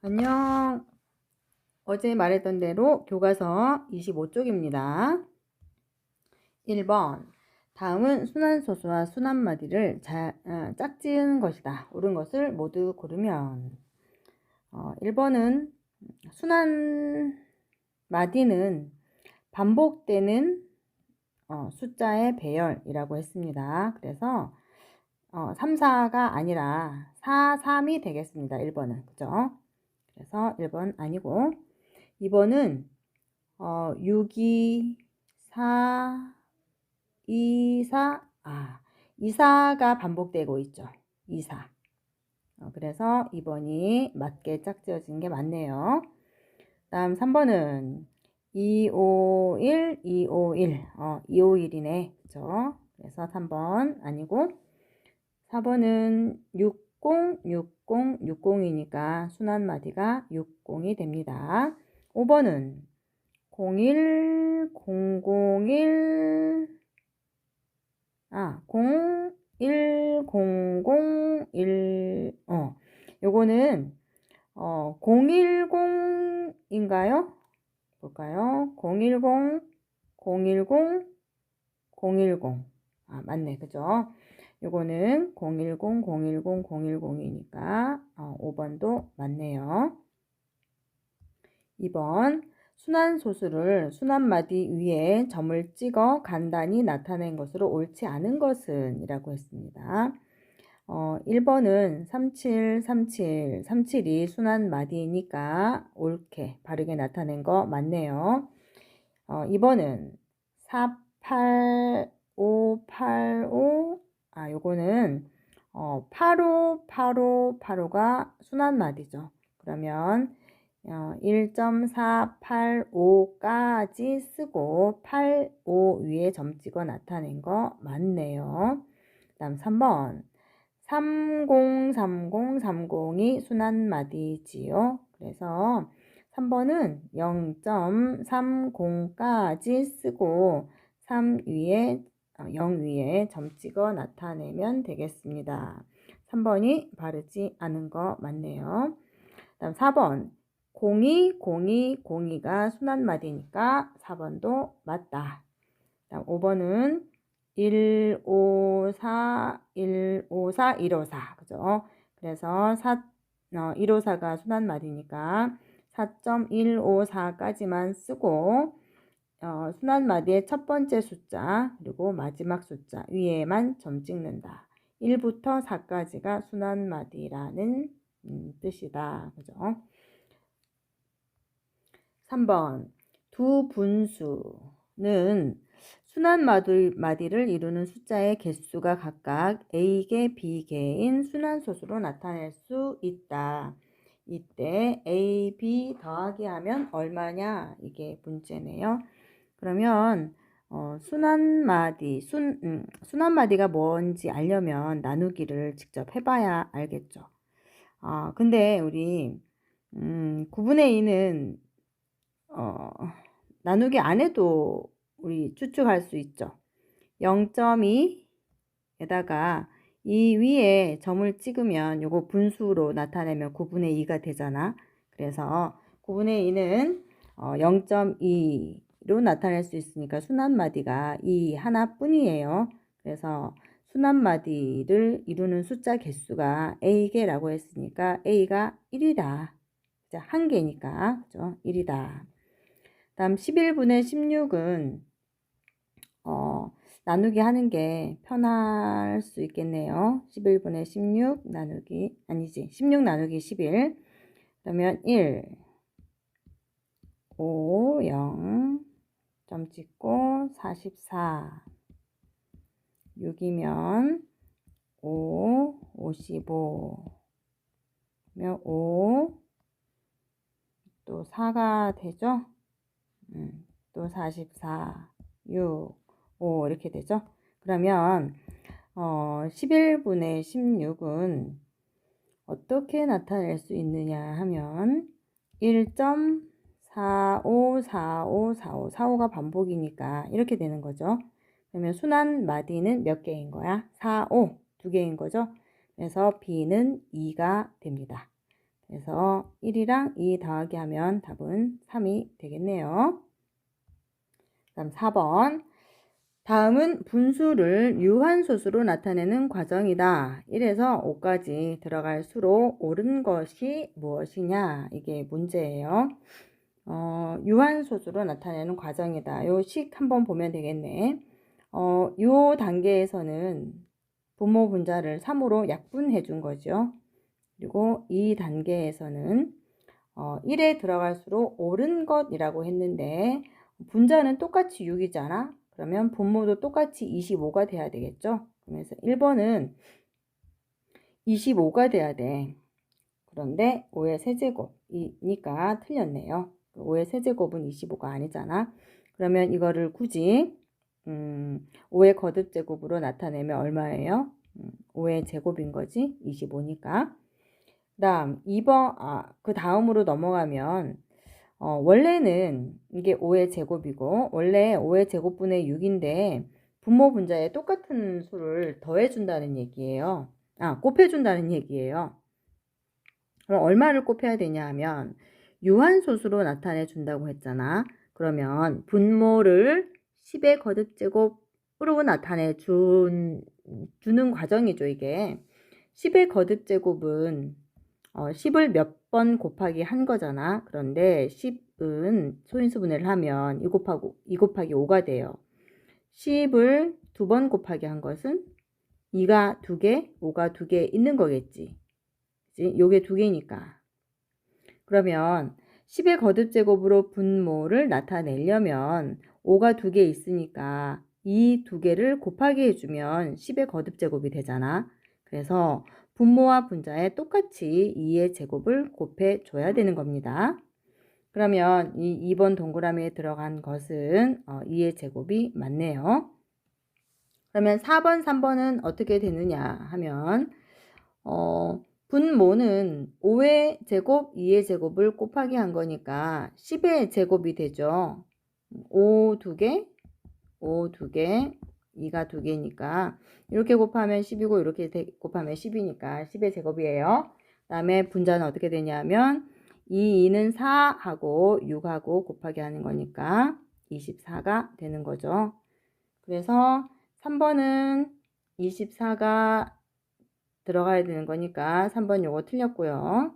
안녕. 어제 말했던 대로 교과서 25쪽입니다. 1번. 다음은 순환소수와 순환마디를 자, 어, 짝지은 것이다. 옳은 것을 모두 고르면 어, 1번은 순환마디는 반복되는 어, 숫자의 배열이라고 했습니다. 그래서 어, 3, 4가 아니라 4, 3이 되겠습니다. 1번은. 그죠? 그래서 1번 아니고 2번은 어, 6, 2, 4, 2, 4, 아, 2, 4가 반복되고 있죠. 2, 4. 어, 그래서 2번이 맞게 짝지어진 게 맞네요. 다음 3번은 2, 5, 1, 2, 5, 1. 어, 2, 5, 1이네. 그죠? 그래서 3번 아니고 4번은 6, 60, 60, 60이니까 순환마디가 60이 됩니다. 5번은 01, 001, 아, 01, 00, 1, 어, 요거는, 어, 010인가요? 볼까요? 010, 010, 010. 아, 맞네. 그죠? 요거는 010, 010, 010이니까 어, 5번도 맞네요. 2번 순환 소수를 순환 마디 위에 점을 찍어 간단히 나타낸 것으로 옳지 않은 것은 이라고 했습니다. 어, 1번은 37, 37, 37이 순환 마디니까 옳게 바르게 나타낸 거 맞네요. 어, 2번은 48, 5, 8, 5, 아, 요거는 어, 85, 85, 85가 순환마디죠. 그러면 어, 1.485까지 쓰고 85 위에 점 찍어 나타낸 거 맞네요. 그 다음 3번 303030이 순환마디지요. 그래서 3번은 0.30까지 쓰고 3 위에 0 어, 위에 점 찍어 나타내면 되겠습니다. 3번이 바르지 않은 거 맞네요. 다음 4번 02, 02, 02가 순환마디니까 4번도 맞다. 다음 5번은 154, 154, 154 그죠? 그래서 4, 어, 154가 순환마디니까 4.154까지만 쓰고 어, 순환마디의 첫 번째 숫자 그리고 마지막 숫자 위에만 점 찍는다. 1부터 4까지가 순환마디라는 음, 뜻이다. 그죠? 3번 두 분수는 순환마디를 이루는 숫자의 개수가 각각 A개, B개인 순환소수로 나타낼 수 있다. 이때 A, B 더하기 하면 얼마냐? 이게 문제네요. 그러면 어, 순환마디, 순, 음, 순환마디가 뭔지 알려면 나누기를 직접 해봐야 알겠죠. 아, 근데 우리 음, 9분의 2는 어, 나누기 안 해도 우리 추측할 수 있죠. 0.2에다가 이 위에 점을 찍으면 요거 분수로 나타내면 9분의 2가 되잖아. 그래서 9분의 2는 어, 0.2 로 나타낼 수 있으니까 순환마디가 이 하나뿐이에요. 그래서 순환마디를 이루는 숫자 개수가 A개라고 했으니까 A가 1이다. 한 개니까 그죠? 1이다. 다음 11분의 16은 어, 나누기 하는 게 편할 수 있겠네요. 11분의 16 나누기 아니지 16 나누기 11 그러면 1 5 0 점 찍고 44 6이면 5 55면 5 또 4가 되죠? 음, 또 44 6 5 이렇게 되죠? 그러면 어, 11분의 16은 어떻게 나타낼 수 있느냐 하면 1. 4, 5, 4, 5, 4, 5, 4, 5가 반복이니까 이렇게 되는 거죠. 그러면 순환 마디는 몇 개인 거야? 4, 5, 두 개인 거죠. 그래서 B는 2가 됩니다. 그래서 1이랑 2 더하기 하면 답은 3이 되겠네요. 다음 4번. 다음은 분수를 유한소수로 나타내는 과정이다. 1에서 5까지 들어갈 수로 옳은 것이 무엇이냐? 이게 문제예요. 어, 유한소수로 나타내는 과정이다. 요 식 한번 보면 되겠네. 어, 요 단계에서는 분모 분자를 3으로 약분해 준 거죠. 그리고 이 단계에서는 어, 1에 들어갈수록 옳은 것이라고 했는데 분자는 똑같이 6이잖아. 그러면 분모도 똑같이 25가 돼야 되겠죠. 그래서 1번은 25가 돼야 돼. 그런데 5의 세제곱이니까 틀렸네요. 5의 세제곱은 25가 아니잖아. 그러면 이거를 굳이 음, 5의 거듭 제곱으로 나타내면 얼마예요? 음, 5의 제곱인 거지. 25니까. 그다음 2번 아, 그 다음으로 넘어가면 어, 원래는 이게 5의 제곱이고 원래 5의 제곱분의 6인데 분모 분자에 똑같은 수를 더해 준다는 얘기예요. 아, 곱해 준다는 얘기예요. 그럼 얼마를 곱해야 되냐 하면 유한소수로 나타내 준다고 했잖아. 그러면 분모를 10의 거듭제곱으로 나타내 준, 주는 과정이죠, 이게. 10의 거듭제곱은 어, 10을 몇 번 곱하기 한 거잖아. 그런데 10은 소인수 분해를 하면 2 곱하기, 2 곱하기 5가 돼요. 10을 두 번 곱하기 한 것은 2가 두 개, 5가 두개 있는 거겠지. 그치? 요게 두 개니까. 그러면 10의 거듭 제곱으로 분모를 나타내려면 5가 두 개 있으니까 이 두 개를 곱하기 해주면 10의 거듭 제곱이 되잖아. 그래서 분모와 분자에 똑같이 2의 제곱을 곱해 줘야 되는 겁니다. 그러면 이 2번 동그라미에 들어간 것은 2의 어, 제곱이 맞네요. 그러면 4번, 3번은 어떻게 되느냐 하면 어, 분모는 5의 제곱, 2의 제곱을 곱하기 한 거니까 10의 제곱이 되죠. 5 2개, 5 2개, 2가 2개니까 이렇게 곱하면 10이고 이렇게 곱하면 10이니까 10의 제곱이에요. 그 다음에 분자는 어떻게 되냐면 이 2는 4하고 6하고 곱하기 하는 거니까 24가 되는 거죠. 그래서 3번은 24가 들어가야 되는 거니까 3번 요거 틀렸고요.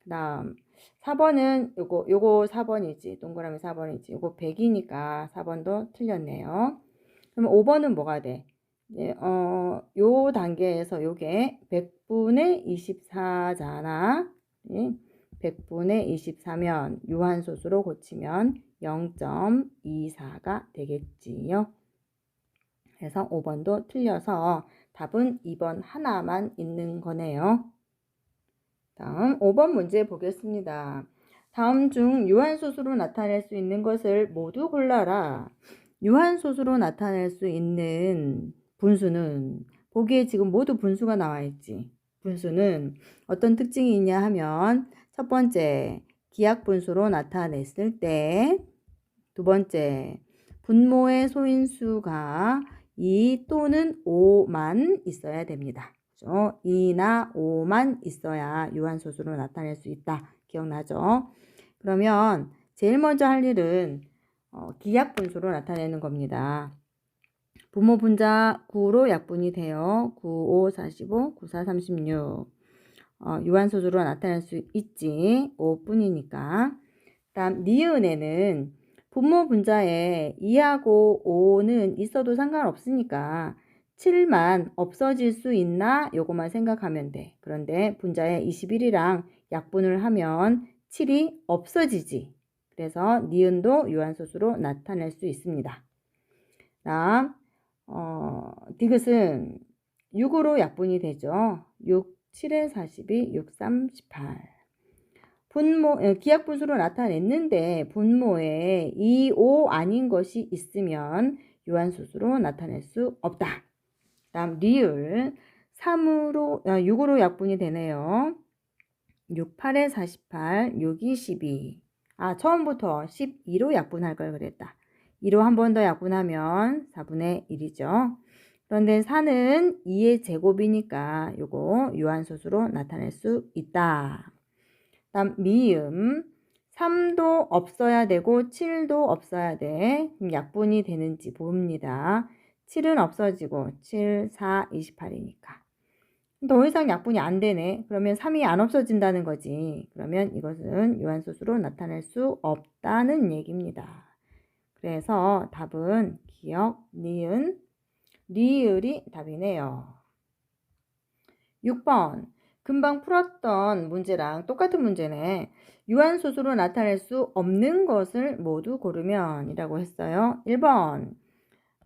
그 다음 4번은 요거 요거 4번이지 동그라미 4번이지 요거 100이니까 4번도 틀렸네요. 그러면 5번은 뭐가 돼? 네, 어, 요 단계에서 요게 100분의 24잖아. 네, 100분의 24면 유한소수로 고치면 0.24가 되겠지요. 그래서 5번도 틀려서 답은 2번 하나만 있는 거네요. 다음 5번 문제 보겠습니다. 다음 중 유한소수로 나타낼 수 있는 것을 모두 골라라. 유한소수로 나타낼 수 있는 분수는 보기에 지금 모두 분수가 나와 있지. 분수는 어떤 특징이 있냐 하면 첫 번째 기약 분수로 나타냈을 때 두 번째 분모의 소인수가 2 또는 5만 있어야 됩니다. 그죠? 2나 5만 있어야 유한소수로 나타낼 수 있다. 기억나죠? 그러면 제일 먼저 할 일은 어, 기약 분수로 나타내는 겁니다. 부모 분자 9로 약분이 돼요. 9, 5, 45, 9, 4, 36. 어, 유한소수로 나타낼 수 있지. 5뿐이니까. 다음 니은에는 분모 분자에 2하고 5는 있어도 상관없으니까 7만 없어질 수 있나? 요것만 생각하면 돼. 그런데 분자에 21이랑 약분을 하면 7이 없어지지. 그래서 니은도 유한소수로 나타낼 수 있습니다. 다음 어, 디귿은 6으로 약분이 되죠. 6, 7에 42, 6, 3, 18. 분모, 어, 기약 분수로 나타냈는데 분모에 2, 5 아닌 것이 있으면 유한소수로 나타낼 수 없다. 다음 리을 3으로, 6으로 아, 약분이 되네요. 6, 8에 48, 6, 2, 12. 아, 처음부터 12로 약분할 걸 그랬다. 2로 한 번 더 약분하면 4분의 1이죠. 그런데 4는 2의 제곱이니까 요거 유한소수로 나타낼 수 있다. 다음 미음 3도 없어야 되고 7도 없어야 돼. 약분이 되는지 봅니다. 7은 없어지고 7, 4, 28이니까. 더 이상 약분이 안 되네. 그러면 3이 안 없어진다는 거지. 그러면 이것은 유한소수로 나타낼 수 없다는 얘기입니다. 그래서 답은 기억, 니은, 리을이 답이네요. 6번. 금방 풀었던 문제랑 똑같은 문제네. 유한소수로 나타낼 수 없는 것을 모두 고르면 이라고 했어요. 1번.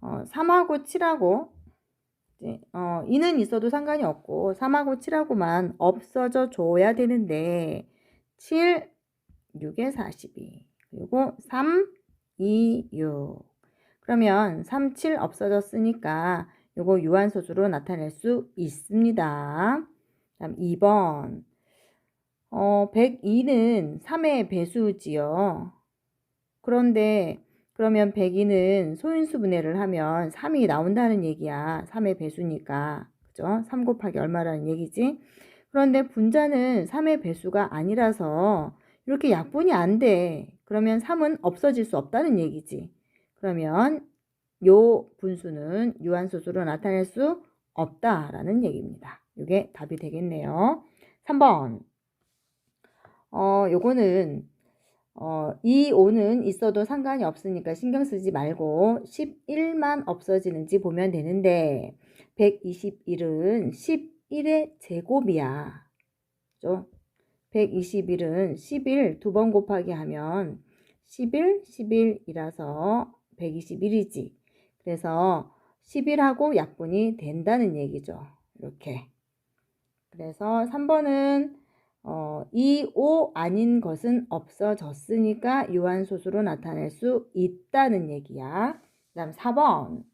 어, 3하고 7하고 어, 2는 있어도 상관이 없고 3하고 7하고만 없어져 줘야 되는데 7, 6에 42 그리고 3, 2, 6 그러면 3, 7 없어졌으니까 요거 유한소수로 나타낼 수 있습니다. 다음 2번 어, 102는 3의 배수지요. 그런데 그러면 102는 소인수 분해를 하면 3이 나온다는 얘기야. 3의 배수니까. 그죠? 3 곱하기 얼마라는 얘기지? 그런데 분자는 3의 배수가 아니라서 이렇게 약분이 안 돼. 그러면 3은 없어질 수 없다는 얘기지. 그러면 요 분수는 유한소수로 나타낼 수 없다라는 얘기입니다. 이게 답이 되겠네요. 3번. 어, 요거는 어, 이 5는 있어도 상관이 없으니까 신경 쓰지 말고 11만 없어지는지 보면 되는데 121은 11의 제곱이야. 그죠? 121은 11 두 번 곱하기 하면 11, 11이라서 121이지. 그래서 11하고 약분이 된다는 얘기죠. 이렇게. 그래서 3번은 어, 이5 아닌 것은 없어졌으니까 유한소수로 나타낼 수 있다는 얘기야. 그 다음 4번.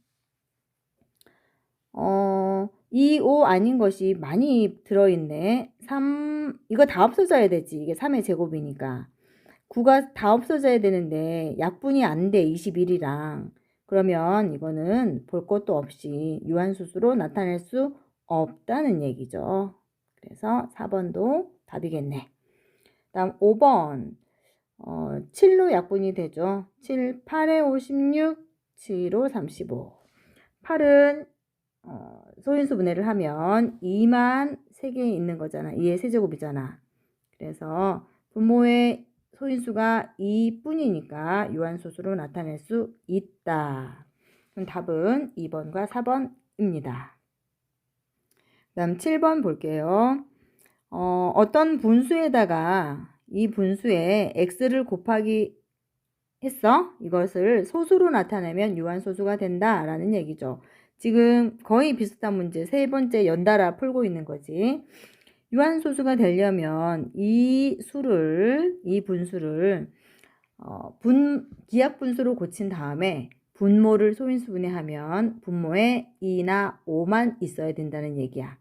어, 이5 아닌 것이 많이 들어있네. 3, 이거 다 없어져야 되지. 이게 3의 제곱이니까. 9가 다 없어져야 되는데 약분이 안 돼. 21이랑. 그러면 이거는 볼 것도 없이 유한수수로 나타낼 수 없다는 얘기죠. 그래서 4번도 답이겠네. 다음 5번. 어, 7로 약분이 되죠. 7, 8에 56, 7로 35. 8은 어, 소인수 분해를 하면 2만 3개 있는 거잖아. 2의 세제곱이잖아. 그래서 분모의 소인수가 2뿐이니까 유한소수로 나타낼 수 있다. 그럼 답은 2번과 4번입니다. 다음 7번 볼게요. 어, 어떤 분수에다가 이 분수에 x를 곱하기 했어? 이것을 소수로 나타내면 유한소수가 된다 라는 얘기죠. 지금 거의 비슷한 문제 세 번째 연달아 풀고 있는 거지. 유한소수가 되려면 이 수를, 이 분수를 어, 분, 기약 분수로 고친 다음에 분모를 소인수분해하면 분모에 2나 5만 있어야 된다는 얘기야.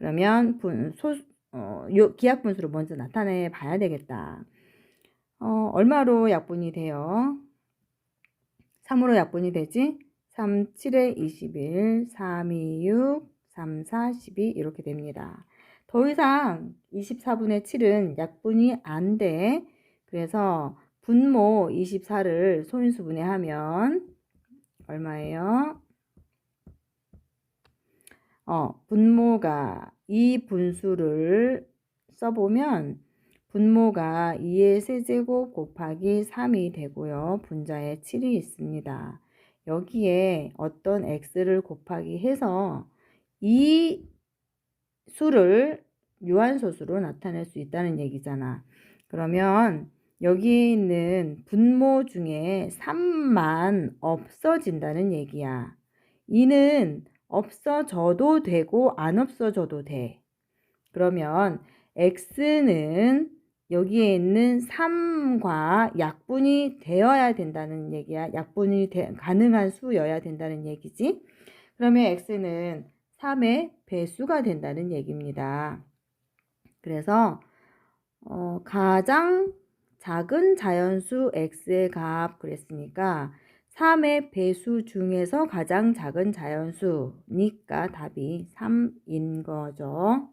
그러면 분, 소, 어, 요 기약 분수로 먼저 나타내 봐야 되겠다. 어, 얼마로 약분이 돼요? 3으로 약분이 되지? 3, 7에 21, 3, 2, 6, 3, 4, 12 이렇게 됩니다. 더 이상 24분의 7은 약분이 안 돼. 그래서 분모 24를 소인수분해하면 얼마예요? 어, 분모가 이 분수를 써보면 분모가 2의 세제곱 곱하기 3이 되고요. 분자에 7이 있습니다. 여기에 어떤 x를 곱하기 해서 이 수를 유한소수로 나타낼 수 있다는 얘기잖아. 그러면 여기에 있는 분모 중에 3만 없어진다는 얘기야. 이는 없어져도 되고 안 없어져도 돼. 그러면 x는 여기에 있는 3과 약분이 되어야 된다는 얘기야. 약분이 되, 가능한 수여야 된다는 얘기지. 그러면 x는 3의 배수가 된다는 얘기입니다. 그래서 어, 가장 작은 자연수 x의 값 그랬으니까 3의 배수 중에서 가장 작은 자연수니까 답이 3인 거죠.